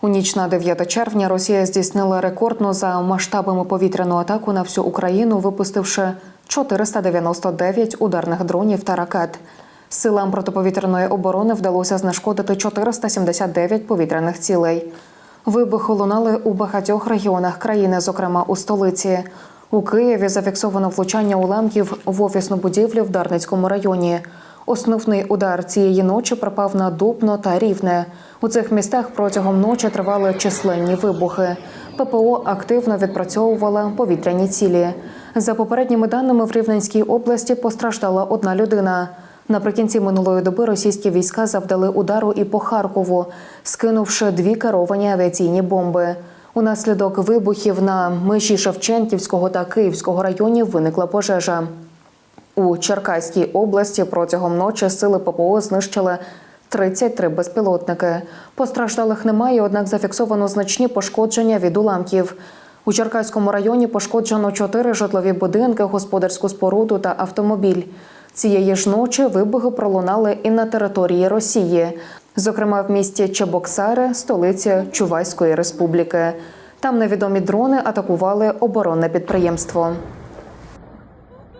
У ніч на 9 червня Росія здійснила рекордну за масштабами повітряну атаку на всю Україну, випустивши 499 ударних дронів та ракет. Силам протиповітряної оборони вдалося знешкодити 479 повітряних цілей. Вибухи лунали у багатьох регіонах країни, зокрема у столиці. У Києві зафіксовано влучання уламків в офісну будівлю в Дарницькому районі. Основний удар цієї ночі припав на Дубно та Рівне. У цих містах протягом ночі тривали численні вибухи. ППО активно відпрацьовувала повітряні цілі. За попередніми даними, в Рівненській області постраждала одна людина. Наприкінці минулої доби російські війська завдали удару і по Харкову, скинувши дві керовані авіаційні бомби. Унаслідок вибухів на межі Шевченківського та Київського районів виникла пожежа. У Черкаській області протягом ночі сили ППО знищили 33 безпілотники. Постраждалих немає, однак зафіксовано значні пошкодження від уламків. У Черкаському районі пошкоджено чотири житлові будинки, господарську споруду та автомобіль. Цієї ж ночі вибухи пролунали і на території Росії, зокрема в місті Чебоксари, столиці Чувайської республіки. Там невідомі дрони атакували оборонне підприємство.